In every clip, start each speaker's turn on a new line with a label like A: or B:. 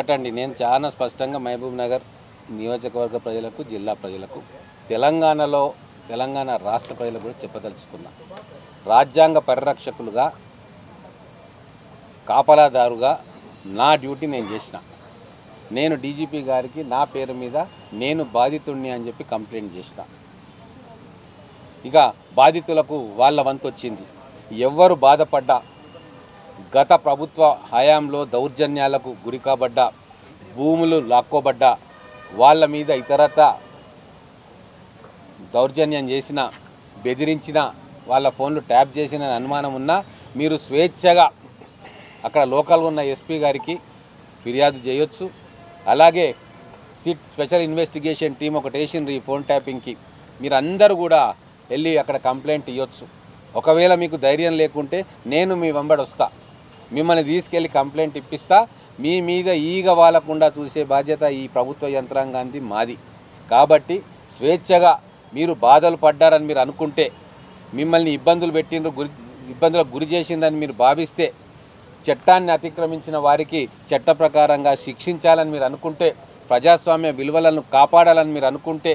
A: ఒకటండి. నేను చాలా స్పష్టంగా మహబూబ్ నగర్ నియోజకవర్గ ప్రజలకు జిల్లా ప్రజలకు తెలంగాణలో తెలంగాణ రాష్ట్ర ప్రజలకు కూడా చెప్పదలుచుకున్నా. రాజ్యాంగ పరిరక్షకులుగా కాపలాదారుగా నా డ్యూటీ నేను చేసిన. నేను డీజీపీ గారికి నా పేరు మీద నేను బాధితుడిని అని చెప్పి కంప్లైంట్ చేసిన. ఇక బాధితులకు వాళ్ళ వంతు వచ్చింది ఎవ్వరు బాధపడ్డా గత ప్రభుత్వ హయాంలో దౌర్జన్యాలకు గురి కాబడ్డ భూములు లాక్కోబడ్డ వాళ్ళ మీద ఇతరత దౌర్జన్యం చేసిన బెదిరించిన వాళ్ళ ఫోన్లు ట్యాప్ చేసిన అనుమానం ఉన్నా మీరు స్వేచ్ఛగా అక్కడ లోకల్గా ఉన్న ఎస్పీ గారికి ఫిర్యాదు చేయొచ్చు. అలాగే సిట్ స్పెషల్ ఇన్వెస్టిగేషన్ టీం ఒకటి వేసిండ్రు ఈ ఫోన్ ట్యాపింగ్కి. మీరు అందరూ కూడా వెళ్ళి అక్కడ కంప్లైంట్ ఇవ్వచ్చు ఒకవేళ మీకు ధైర్యం లేకుంటే నేను మీ వెంబడి వస్తాను మిమ్మల్ని తీసుకెళ్ళి కంప్లైంట్ ఇప్పిస్తా. మీ మీద ఈగ వాలకుండా చూసే బాధ్యత ఈ ప్రభుత్వ యంత్రాంగానికి మాది. కాబట్టి స్వేచ్ఛగా మీరు బాధలు పడ్డారని మీరు అనుకుంటే మిమ్మల్ని ఇబ్బందులు పెట్టిండ్రు గురి ఇబ్బందులకు గురి చేసిందని మీరు భావిస్తే చట్టాన్ని అతిక్రమించిన వారికి చట్ట ప్రకారంగా శిక్షించాలని మీరు అనుకుంటే ప్రజాస్వామ్య విలువలను కాపాడాలని మీరు అనుకుంటే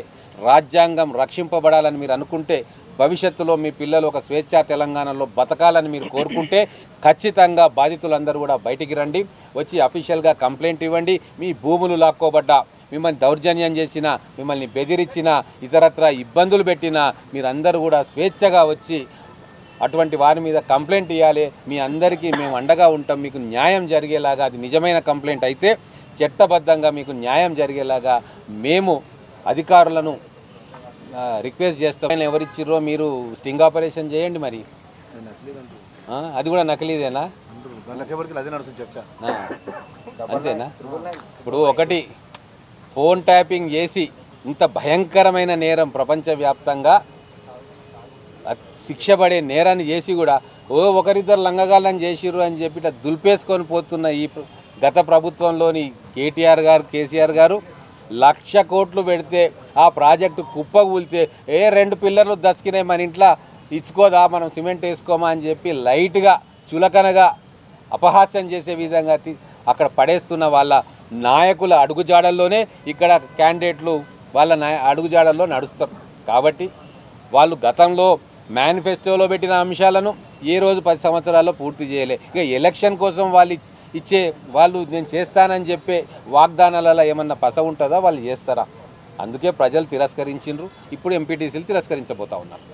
A: రాజ్యాంగం రక్షింపబడాలని మీరు అనుకుంటే భవిష్యత్తులో మీ పిల్లలు ఒక స్వేచ్ఛా తెలంగాణలో బతకాలని మీరు కోరుకుంటే ఖచ్చితంగా బాధితులందరూ కూడా బయటికి రండి. వచ్చి అఫీషియల్గా కంప్లైంట్ ఇవ్వండి. మీ భూములు లాక్కోబడ్డా మిమ్మల్ని దౌర్జన్యం చేసిన మిమ్మల్ని బెదిరించిన ఇతరత్ర ఇబ్బందులు పెట్టిన మీరందరూ కూడా స్వేచ్ఛగా వచ్చి అటువంటి వారి మీద కంప్లైంట్ ఇవ్వాలి మీ అందరికీ మేము అండగా ఉంటాం. మీకు న్యాయం జరిగేలాగా అది నిజమైన కంప్లైంట్ అయితే చట్టబద్ధంగా మీకు న్యాయం జరిగేలాగా మేము అధికారులను రిక్వెస్ట్ చేస్తాం. ఎవరిచ్చిర్రో మీరు స్టింగ్ ఆపరేషన్ చేయండి మరి. అది కూడా నకిలీదేనా? అంతేనా? ఇప్పుడు ఒకటి ఫోన్ ట్యాపింగ్ చేసి ఇంత భయంకరమైన నేరం ప్రపంచవ్యాప్తంగా శిక్ష పడే నేరాన్ని చేసి కూడా ఓ ఒకరిద్దరు లంగగాళ్ళని చేసిర్రు అని చెప్పి దులిపేసుకొని పోతున్న ఈ గత ప్రభుత్వంలోని కేటీఆర్ గారు కేసీఆర్ గారు లక్ష కోట్లు పెడితే ఆ ప్రాజెక్టు కుప్ప కూలితే ఏ రెండు పిల్లర్లు దసికినాయి మన ఇంట్లో ఇచ్చుకోదా మనం సిమెంట్ వేసుకోమా అని చెప్పి లైట్గా చులకనగా అపహాస్యం చేసే విధంగా అక్కడ పడేస్తున్న వాళ్ళ నాయకుల అడుగుజాడల్లోనే ఇక్కడ క్యాండిడేట్లు వాళ్ళ నాయ అడుగుజాడల్లో నడుస్తారు. కాబట్టి వాళ్ళు గతంలో మేనిఫెస్టోలో పెట్టిన అంశాలను ఏ రోజు పది సంవత్సరాల్లో పూర్తి చేయలే. ఇక ఎలక్షన్ కోసం వాళ్ళు ఇచ్చే వాళ్ళు నేను చేస్తానని చెప్పే వాగ్దానాలలో ఏమన్నా పస ఉంటుందా? వాళ్ళు చేస్తారా? అందుకే ప్రజలు తిరస్కరించిండ్రు. ఇప్పుడు ఎంపీటీసీలు తిరస్కరించబోతా ఉన్నారు.